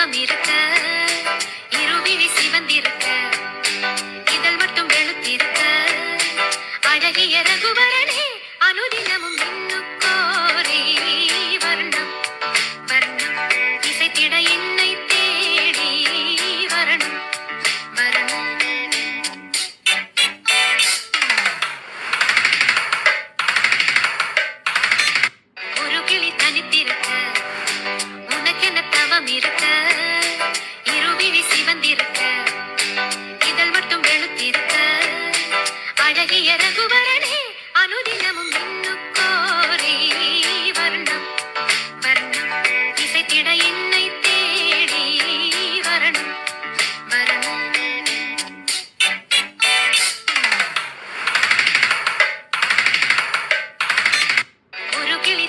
தவம் இருக்க இருவிழி சிவந்திருக்க இதழ் மட்டும் வெளுத்திருக்க அழகிய ரகுவர അഴകിയ രഘുവരനെ അനുദിനമും കോരി വർണം വർണം തേടി വരണം. വരണം. ഒരു കിളി